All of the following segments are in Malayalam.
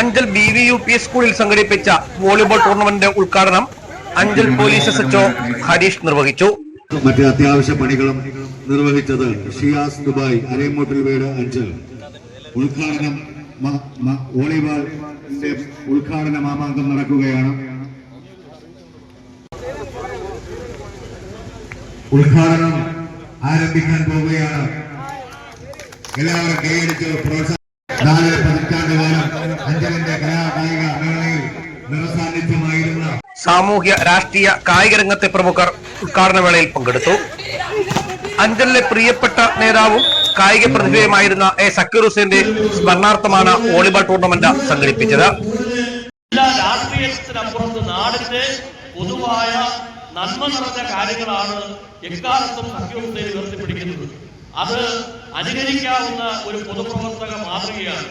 Anchal B V U P സ്കൂളിൽ സംഘടിപ്പിച്ച വോളിബോൾ ടൂർണമെന്റ് ഉദ്ഘാടനം Anchal police S HO Harish നിർവഹിച്ചു. മറ്റ് അത്യാവശ്യ പണികളും നിർവഹിച്ചത് ഷിയാസ് ദുബായ് അരേമോട്ടിൽ വീട് അഞ്ചൽ. ഉദ്ഘാടനം വോളിബോൾ വോളിബോളിന്റെ ഉദ്ഘാടന മാമാങ്കം നടക്കുകയാണ്. ഉദ്ഘാടനം ആരംഭിക്കാൻ പോവുകയാണ്. എല്ലാവരും കൈയടിച്ച് പ്രോത്സാഹനം അഞ്ചലിന്റെ കലാ കായിക മേളയിൽ നിറസാന്നിധ്യമായിരുന്ന സാമൂഹ്യ രാഷ്ട്രീയ കായിക രംഗത്തെ പ്രമുഖർ ഉദ്ഘാടന വേളയിൽ പങ്കെടുത്തു. അഞ്ചലിലെ പ്രിയപ്പെട്ട നേതാവും കായിക പ്രതിഭയുമായിരുന്ന എ സക്കീർ ഹുസൈന്റെ സ്മരണാർത്ഥമാണ് വോളിബോൾ ടൂർണമെന്റ് സംഘടിപ്പിച്ചത്. എല്ലാ രാഷ്ട്രീയത്തിനപ്പുറത്ത് നാടിന്റെ പൊതുവായ നന്മ നിറഞ്ഞ കാര്യങ്ങളാണ് എക്കാലത്തും സഖ്യത്തെ ഉയർത്തിപ്പിടിക്കുന്നത്. അത് അനുകരിക്കാവുന്ന ഒരു പൊതുപ്രവർത്തക മാതൃകയാണ്.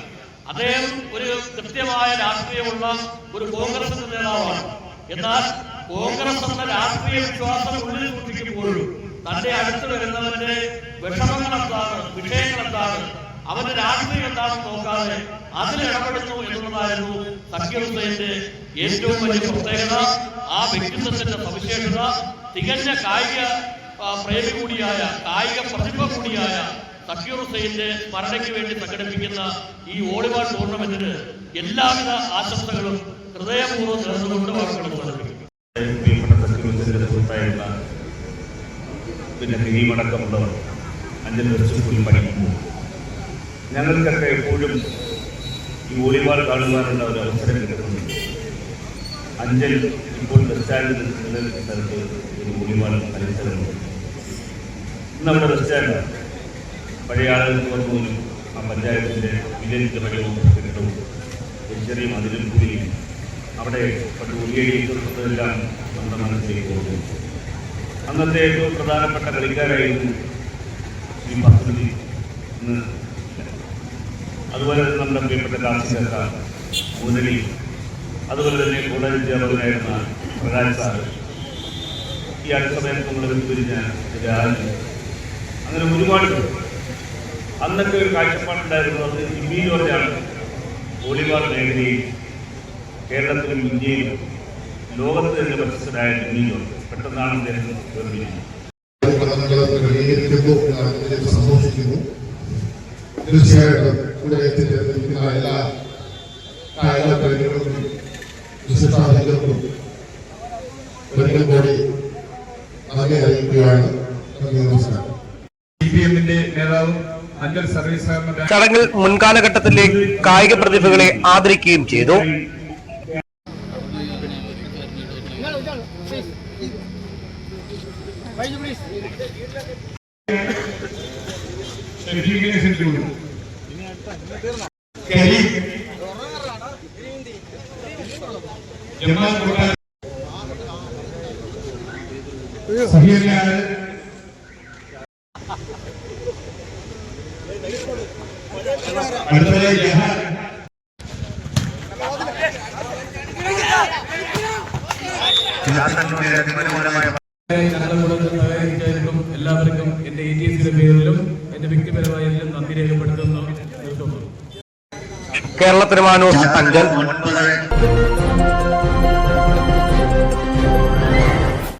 അദ്ദേഹം ഒരു കൃത്യമായ രാഷ്ട്രീയമുള്ള ഒരു കോൺഗ്രസ് നേതാവാണ്. എന്നാൽ കോൺഗ്രസ് എന്ന രാഷ്ട്രീയ വിശ്വാസം ഉള്ളിൽ സൂക്ഷിക്കുമ്പോഴും തന്റെ അടുത്ത് വരുന്നവന്റെ വിഷമങ്ങൾ എന്താണ് വിഷയങ്ങൾ എന്താണ് അവന്റെ രാഷ്ട്രീയം എന്താണെന്ന് നോക്കാതെ അതിൽ ഇടപെടുന്നു എന്നുള്ളതായിരുന്നു സഖ്യത്തിന്റെ ഏറ്റവും വലിയ പ്രത്യേകത. ആ വ്യക്തിത്വത്തിന്റെ സവിശേഷത തികഞ്ഞ കായിക പ്രേമി കൂടിയായ കായിക പ്രതിഭ കൂടിയായ സക്കീർ ഹുസൈന്റെ സ്മരണയ്ക്ക് വേണ്ടി സംഘടിപ്പിക്കുന്ന ഈ വോളിബോൾ ടൂർണമെന്റിന് എല്ലാവിധ ആശംസകളും ഹൃദയപൂർവം നേർന്നുകൊണ്ട് വാക്കുകളും ഞങ്ങൾക്കൊക്കെ എപ്പോഴും ഈ വോളിബോൾ കാണുവാനുള്ള ഒരു അവസരം കിട്ടുന്നുണ്ട്. അഞ്ചൽ ഇപ്പോൾ ബസ് സ്റ്റാൻഡിൽ നിലനിൽക്കുന്ന സ്ഥലത്ത് ഒരു വോളിബോൾ മത്സരമുണ്ട്. നമ്മുടെ റെസ്റ്റാൻഡ് പഴയ ആളുകൾക്ക് ആ പഞ്ചായത്തിന്റെ വില്ലേജ് വെള്ളവും കെട്ടിടവും ഒരു ചെറിയ മതിലും കൂടിയും അവിടെ പണ്ട് ഉള്ളിയടിക്കുന്നതെല്ലാം നമ്മുടെ മനസ്സിലേക്ക് പോകുന്നു അന്നത്തെ ഏറ്റവും പ്രധാനപ്പെട്ട കളിക്കാരായിരുന്നു ഈ പദ്ധതി ഇന്ന് അതുപോലെ തന്നെ നമ്മുടെ പ്രിയപ്പെട്ട കാർഷിക മുരളി അതുപോലെ തന്നെ കോളേജ് അധ്യാപകനായിരുന്ന പ്രകാശ് സാറ് ഈ അടുത്ത സമയത്ത് നമ്മൾ വിട്ടുപിരിഞ്ഞ രാജു അങ്ങനെ ഒരുപാട്. അന്നൊക്കെ ഒരു കാഴ്ചപ്പാടുണ്ടായിരുന്നു അത് ജോർജാണ് വോളിബോൾ മേഖലയിൽ കേരളത്തിലും ഇന്ത്യയിലും ലോകത്ത് തന്നെ പ്രശസ്തരായ ജോർജ് പെട്ടെന്നാണ് അദ്ദേഹം സന്തോഷിക്കുന്നു തീർച്ചയായിട്ടും ഇവിടെ എത്തിച്ചേർന്നിരിക്കുന്ന എല്ലാ കായിക പ്രേമികൾക്കും വിശിഷ്ടാധികൾക്കും ഒരിക്കൽ കൂടി നന്ദി അറിയിക്കുകയാണ്. നന്ദി നമസ്കാരം. സി പി എമ്മിന്റെ നേതാവും ചടങ്ങിൽ മുൻകാലഘട്ടത്തിലെ കായിക പ്രതിഭകളെ ആദരിക്കുകയും ചെയ്തു. സഹകരിച്ചവർക്കും എല്ലാവർക്കും എന്റെ എ ടി എസിന്റെ പേരിലും എന്റെ വ്യക്തിപരമായ നന്ദി രേഖപ്പെടുത്തുന്നു. കേരളത്തിന് മാനൂസ് അഞ്ചൻ. ഒൻപത്